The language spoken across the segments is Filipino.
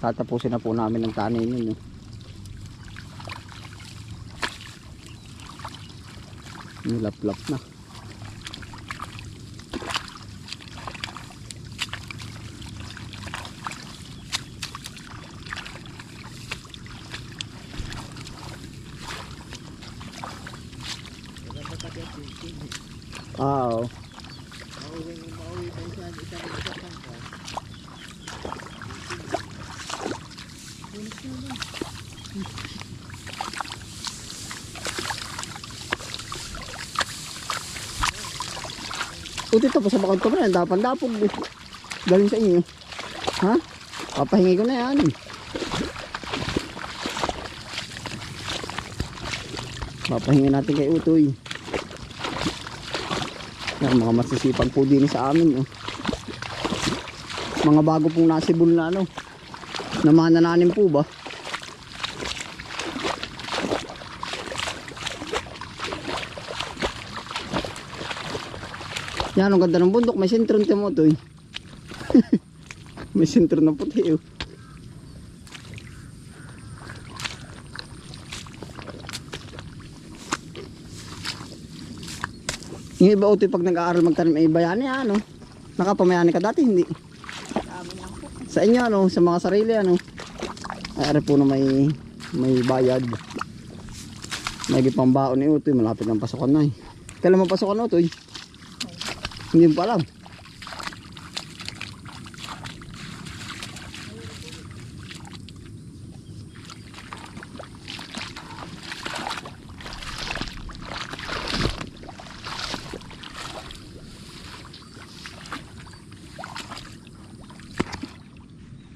Tatapusin na po namin ng tanin yun. Eh. Nilaplap na. Ah, Oo. Uti to pa sa bakod ko na yan. Dapan dapog. Galing sa inyo. Ha? Papahingi ko na yan. Papahingi natin kay Utoy. Yan, mga masisipag po din sa amin. Oh. Mga bago pong nasibol na ano. Namanananim po ba? Yan, ang ganda ng bundok. May sentron timo to eh. May sentron na puti oh. Yung iba utoy pag nag-aaral magtanim ay bayani ano. Nakapamayani ka dati hindi. Sa inyo ano, sa mga sarili ano. Ay ari po na may may bayad. May pambaon ni utoy, malapit ng pasokan na eh. Kailan mo pasokan utoy? Hindi mo alam.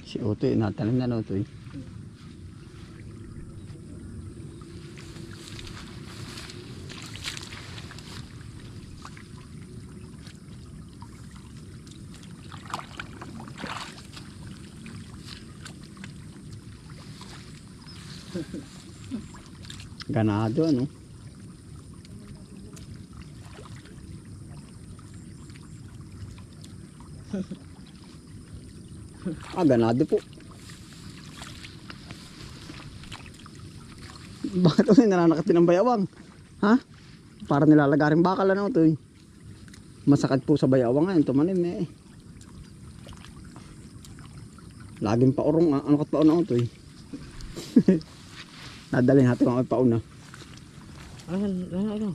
Si Utoy, natanim na na Utoy. Ganado ano? Ah, ganado po. Bakit ito nananakatin ng bayawang? Ha? Para nilalagaring bakal ano ito eh. Masakit po sa bayawang ngayon, tumanim eh. Laging paurong, ah. ano kat pauna ito eh. Nadalhin natin mga pauna. Ano, ano, ano?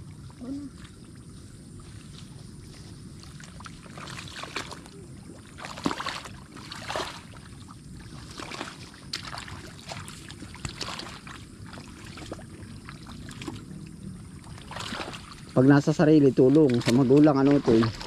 Pag nasa sarili, tulong. Sa magulang, ano ito eh.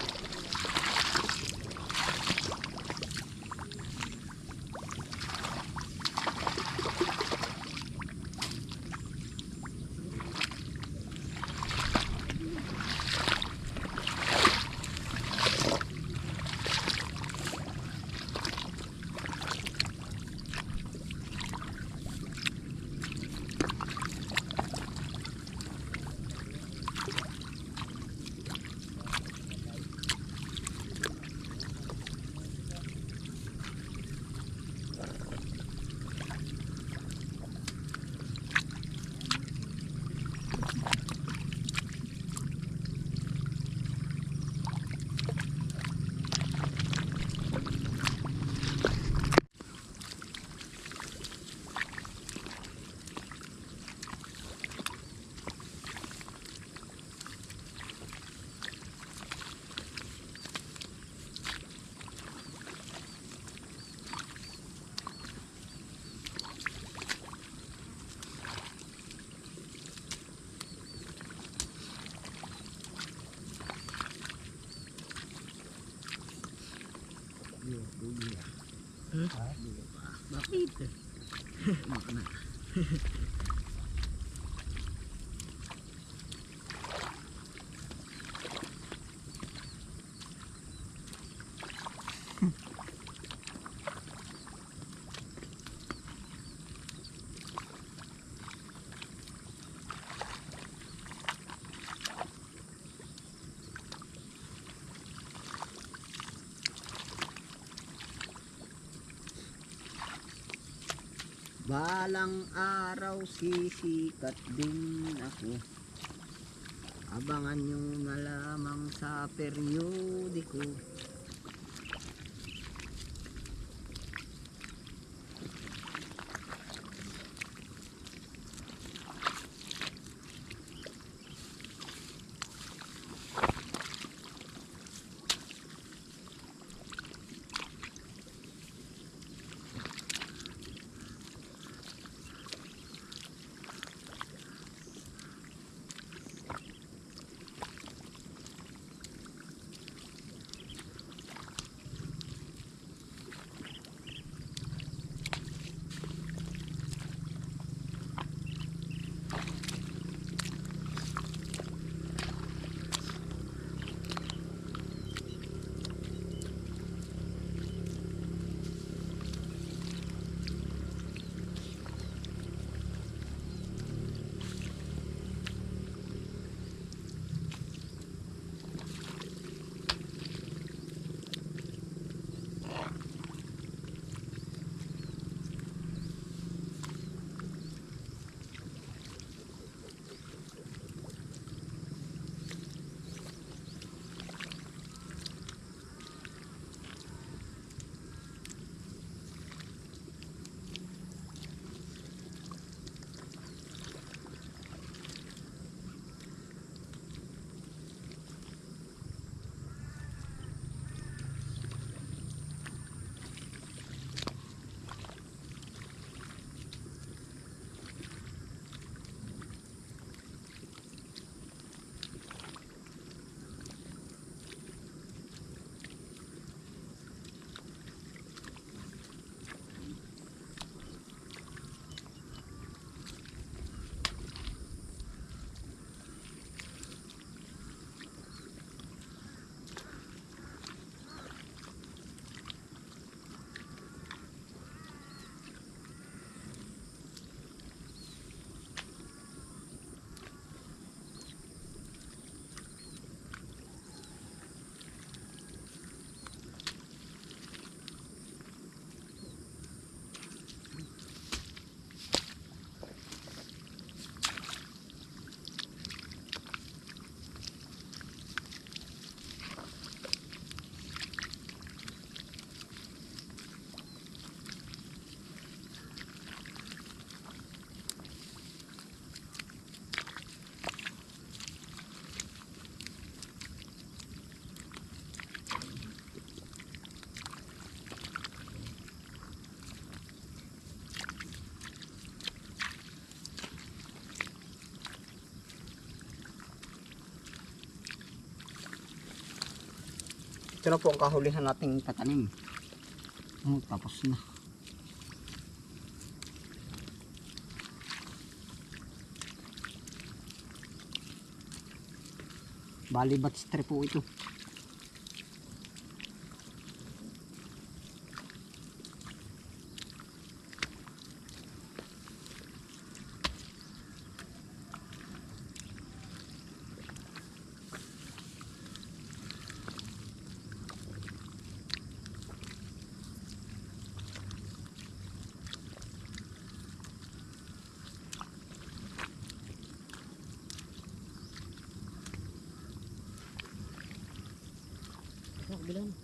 Balang araw sisikat din ako. Abangan nyo na lamang sa periodiko. Ito na po ang kahulihan nating tatanim. Oh, tapos na. Bali batch 3 po ito. Ito,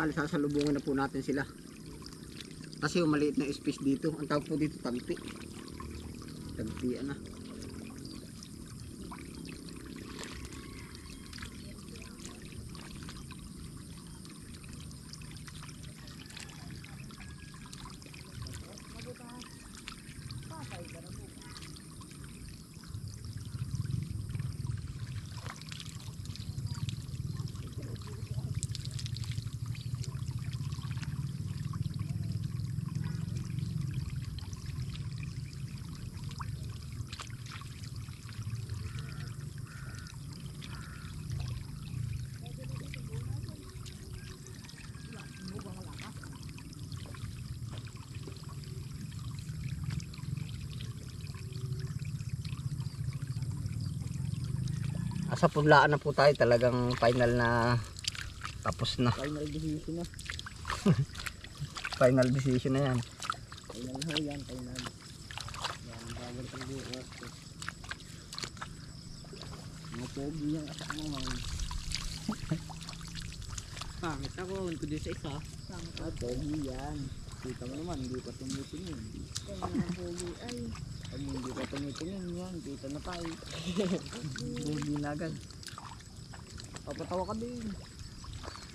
Bali, sasalubungin na po natin sila. Kasi yung maliit na space dito. Ang tawag po dito, tagpi. Tagpian na. Asa punlaan na po tayo talagang final na tapos na. Final decision na. Final decision na yan. Final ho yan, final. Yan, bagal kang bukas. Mga pogi yung asak mo. Pangit ako, ko din sa isa. Ah, pogi yan. Kita mo naman, hindi pa tumitingin. Kaya mga pogi ay Pag hindi pa tumitingin yan, kita na tayo. Hindi na agad. Papatawa ka din.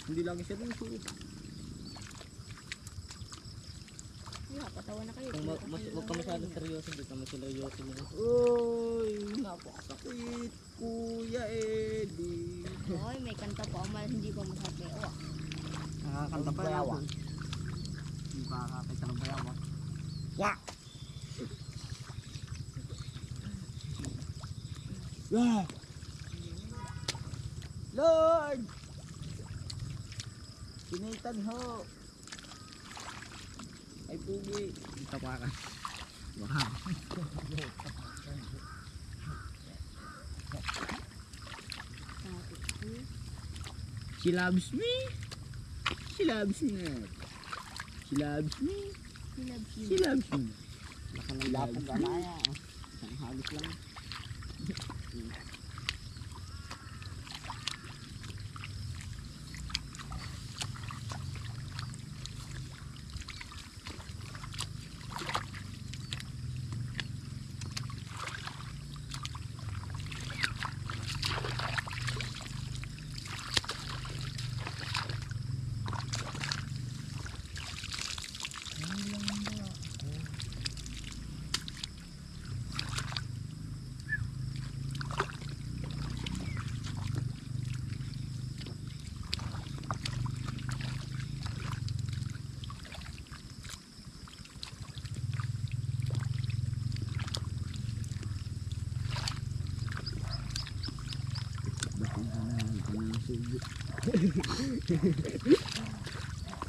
Hindi lagi suot. wala, patawa na kayo. Kung ma- mas, huwag ka masyadong seryoso, hindi ka maseryoso mo. Uy, napakasakit, Kuya Eddie. Hoy, may kanta pa ako, mal- hindi pa masakit. Oh, Nakakanta pa yan. Hindi pa kakakita ng bayawa. Yeah. Lord! Sinitan ho. Ay pugi. Ito pa ka. Baka. She loves me. She loves me. She loves me. he loves you. She loves me. Laka ng lapog anaya. Isang halos lang.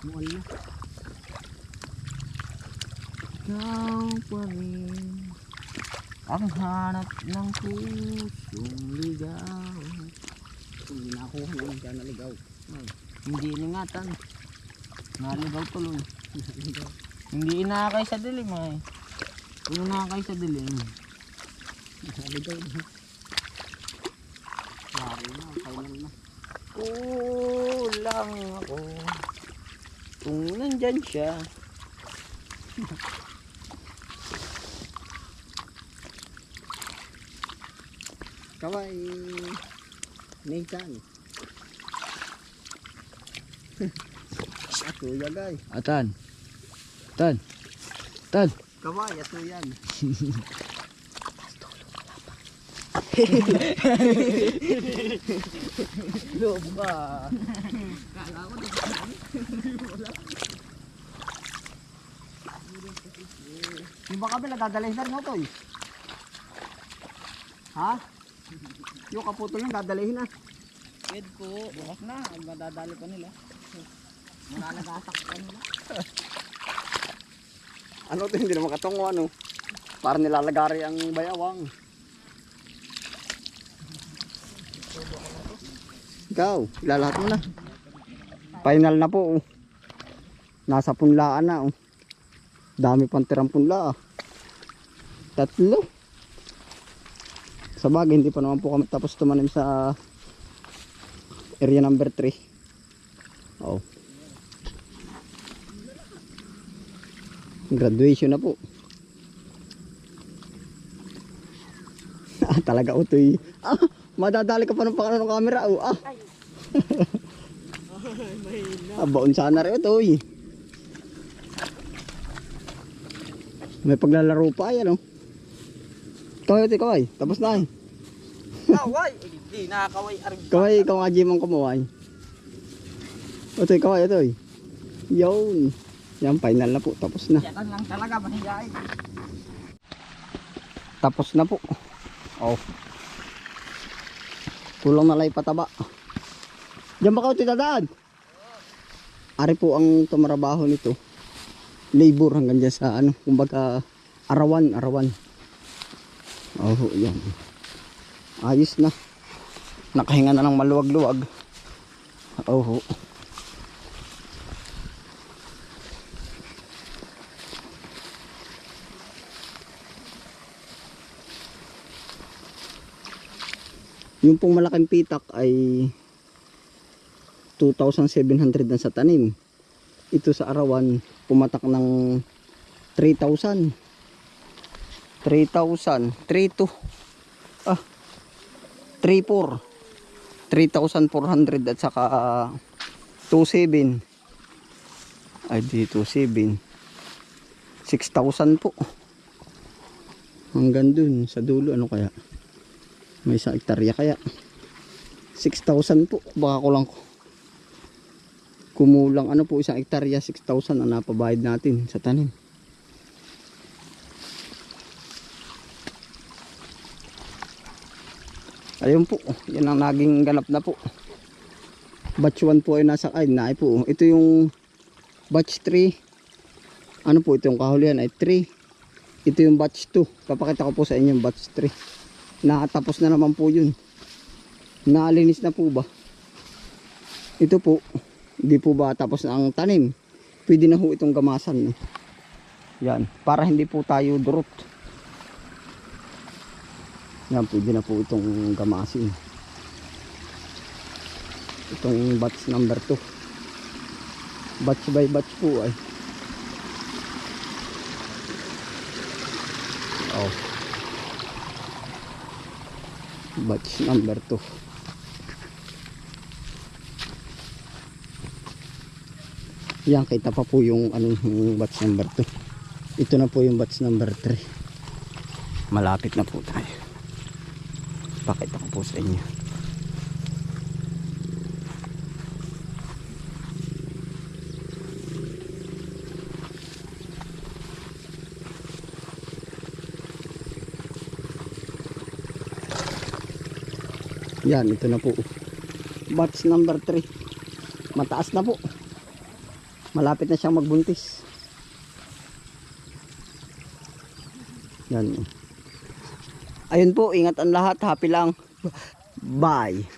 Mual na. Ikaw pa rin ang hanap ng pusong ligaw. Hindi na lang siya naligaw. Hindi iningatan. Naligaw tuloy. Hindi inakay sa dilim ay. Kung inakay sa dilim. Naligaw na. Klaro na. Final na. Kulang ako. Kung nandyan siya. Kawai. Nathan. Ato ya guys. Atan. Tan. Tan. Kawai, ato yan. Loob ka. Yung baka ba nagdadalhin sa mo to eh? Ha? Yung kaputol yung dadalhin na. Kid po. Bukas na. Madadali pa nila. Mananagasak pa nila. Ano to hindi naman katungo ano. Para nilalagari ang bayawang. Go. Ilalahat mo na. Final na po. Oh. Nasa punlaan na. Oh. Dami pang tirang punla. Oh. Tatlo. Sa bagay, hindi pa naman po kami tapos tumanim sa area number 3. Oh. Graduation na po. Ah, talaga oh, utoy. Ah, madadali ka pa ng pangano ng camera. Oh. Ah ah, baon sana rin utoy. May paglalaro pa yan, oh. Kaway, utoy, kaway. Tapos na, eh. Kaway! Hindi, nakakaway. Aring Kaway, ikaw nga Jimong kumuhay. Utoy, kaway, utoy. Yun. Yan, final na po. Tapos na. Yan lang talaga, mahihain. Tapos na po. Oh. Kulang na lang pataba. Diyan ba kayo titadaan? Ari po ang tumarabaho nito. Labor hanggang dyan sa ano, kumbaga arawan, arawan. Oh, yan. Ayos na. Nakahinga na ng maluwag-luwag. Oh. Yung pong malaking pitak ay 2,700 na sa tanim. Ito sa arawan, pumatak ng 3,000. 3,000. 3,2. Ah. 3,4. 3,400 at saka ah, 2,7. Ay, di 2,7. 6,000 po. Hanggang dun sa dulo, ano kaya? May isang hektarya kaya. 6,000 po. Baka ko lang kumulang ano po isang hektarya 6,000 ang napabayad natin sa tanim. Ayun po, yan ang naging ganap na po. Batch 1 po ay nasa ay na po. Ito yung batch 3. Ano po ito yung kahulihan ay 3. Ito yung batch 2. Papakita ko po sa inyo yung batch 3. Nakatapos na naman po yun. Naalinis na po ba? Ito po, hindi po ba tapos na ang tanim? Pwede na ho itong gamasan. No? Yan, para hindi po tayo durot. Yan, pwede na po itong gamasin. Itong batch number 2. Batch by batch po ay. Oh. Batch number 2. Yan, kita pa po yung ano, yung batch number 2. Ito na po yung batch number 3. Malapit na po tayo. Pakita ko po sa inyo. Yan, ito na po. Batch number 3. Mataas na po. Malapit na siyang magbuntis. Yan. Ayun po, ingat ang lahat. Happy lang. Bye.